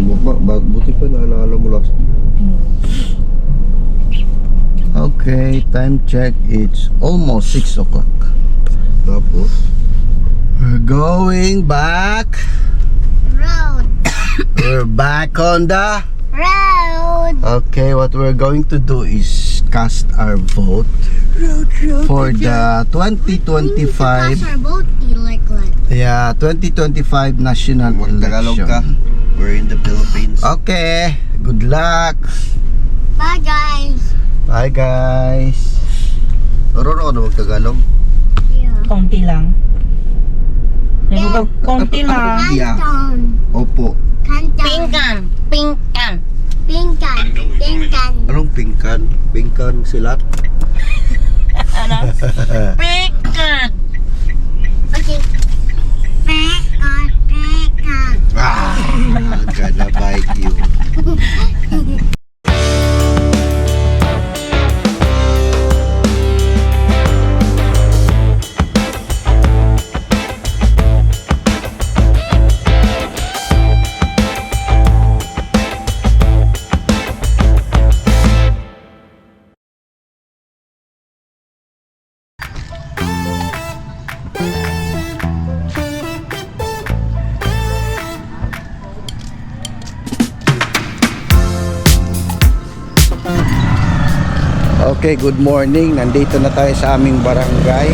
Bumaba, ba- buti pa naalala mo last Okay, time check. It's almost 6 o'clock. Tapos, We're going back. Road. We're back on the. Road. Okay, what we're going to do is cast our vote for the 2025 Pass our you like like. yeah 2025 national mag-Tagalog ka. We're in the Philippines. Okay, good luck. Bye guys. Bye guys. Marunong ka na mag-Tagalog? Yeah. Konti lang. Ko, konti lang. Yeah. Opo. Canton. Pingkan. Pingkan. Pinkan. Pinkan. Anong pingkan? Pingkan silat? Ano? Pingkan. Okay. Pinkan. Pinkan. Ah, gonna bite you. Okay, good morning. Nandito na tayo sa aming barangay.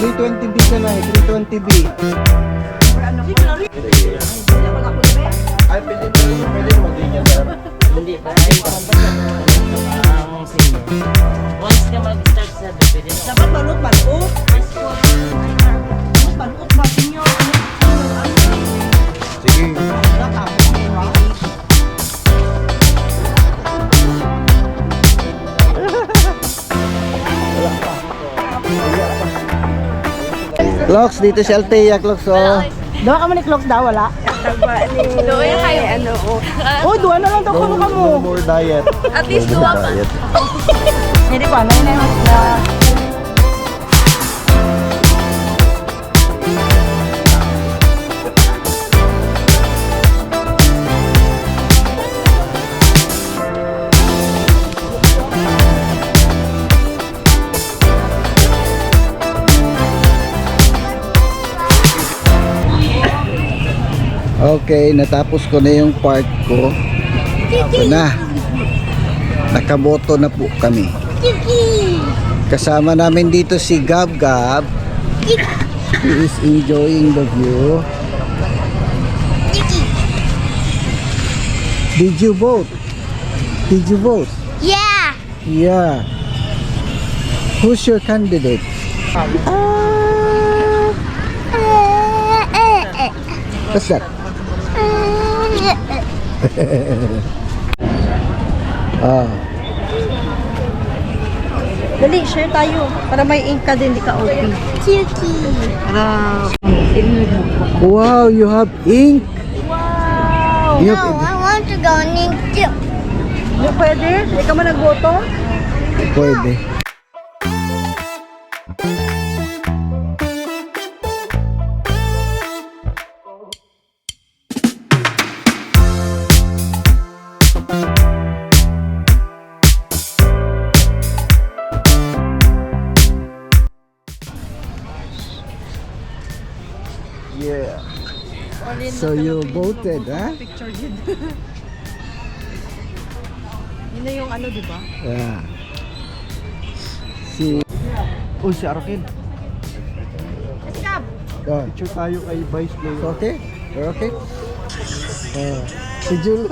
B ka na eh, 320B. Ay, pwede rin, pwede magiging Hindi ba? Ay, ang senior. Once ka mag-start sa pwede na. Dapat balot balot. Balot Clocks, dito si Altea, Clocks, oh. Dawa ka ni Clocks daw, wala? Doon kayo, ano, oh. Oh, duwa na lang daw No, kuno ka mo. no more diet. At least pa. diet. Hindi ko, ano na yun? na- Okay, natapos ko na yung part ko. Ito na. Nakaboto na po kami. Kasama namin dito si Gab Gab. He is enjoying the view. Did you vote? Did you vote? Yeah. Yeah. Who's your candidate? Uh, uh, uh, What's that? Ah, Dali, share tayo. Para may ink ka din, di ka OP. Kiki. Para... wow, you have ink. Wow! You No, have, I want to go in too. Hindi pwede? Hindi ka man nagboto? pwede. Yeah. So you voted, huh? Picture yun. Yun na yung ano, di ba? Yeah. Si Uy, si Arkin. oh, Picture tayo kay Vice Mayor. okay? You're okay? Oh. Si Jul.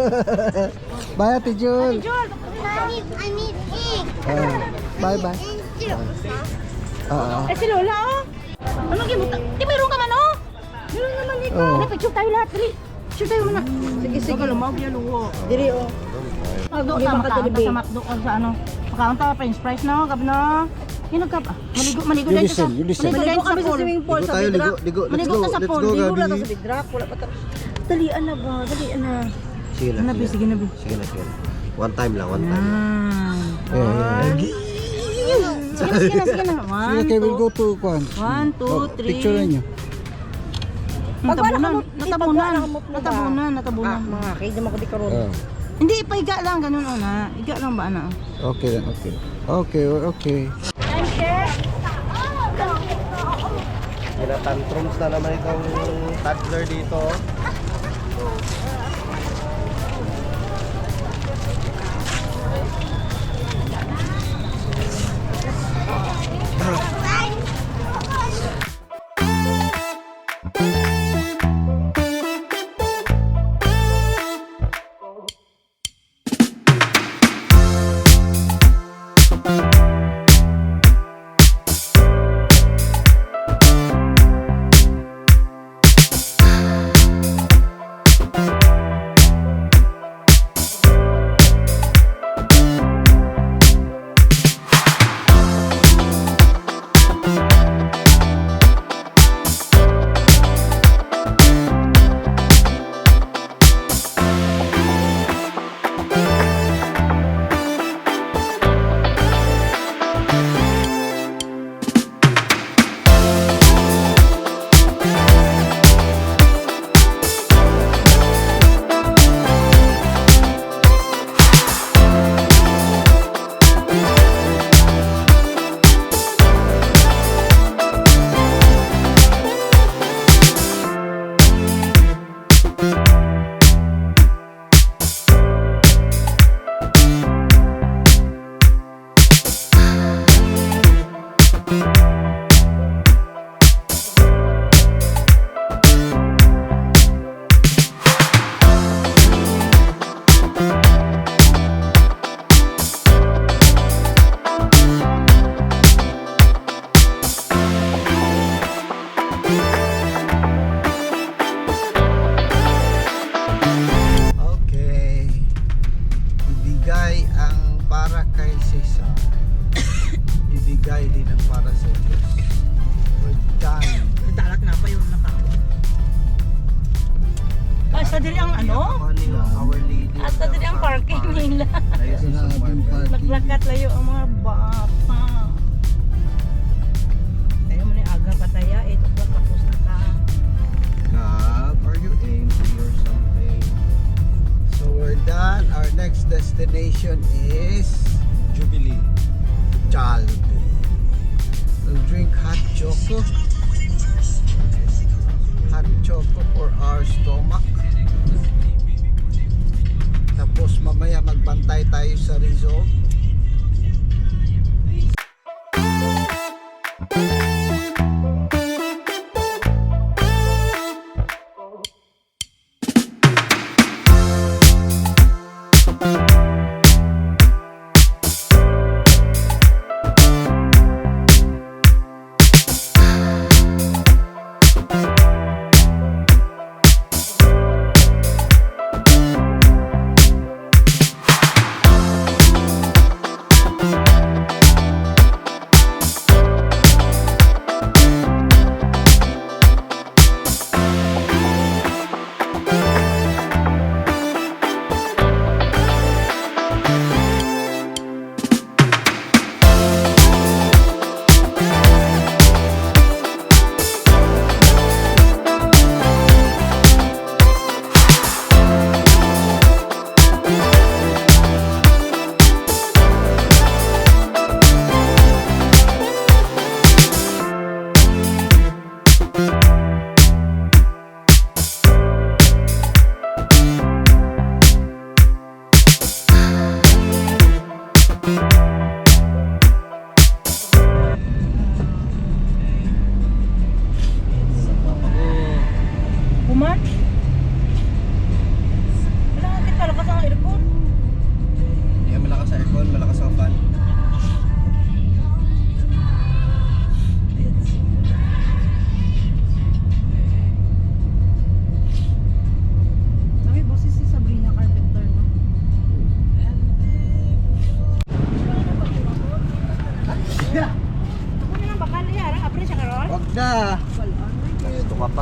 bye, Ate Jul. I need, I need egg. Oh. Bye, bye. And chip. Oo. Eh si Lola oh. Ano gibuta? Di mayroon ka man Meron naman dito. Oh. Ano, picture tayo lahat. Dali. Picture tayo muna. Sige, sige. Huwag lumaw yan luwo. Diri oh. Magdo Hindi ta makadali, makaunta babe. sa McDo o sa ano. Makaunta french fries no, gab no. Yun nagkap. Maligo, maligo din sa. Maligo Maligo sa kami sa pool. swimming pool Ligo sa tayo, ligo, Bidrak. ligo. Let's Maligo go, ka sa let's pool, go, Ligo lang sa Bidrak. Wala pa Dalian na ba? Dalian na. Sige lang, Nabi, sige sige lang. nabi. Sige na, sige na. One time lang, one time. Ah. Yeah, yeah. Sige na, sige na, sige na. Sige, One, okay, we'll two, go to one, two, three. Picture nyo. Natabunan, Pag- natabunan, pag- natabunan, Ah, natabunan. mga kay di ko di karon. Oh. Hindi, paiga lang, ganun una. Iga lang ba, ana? Okay then, okay. Okay, okay. Tinatantrums na naman itong toddler dito. Laklakat layo ang mga bata. Tayo mo ni aga pataya, ito pa tapos na ka. Gab, are you angry or something? So we're done. Our next destination is Jubilee. Chalbe. We'll drink hot choco. Hot choco for our stomach. Tapos mamaya magbantay tayo sa resort. Wag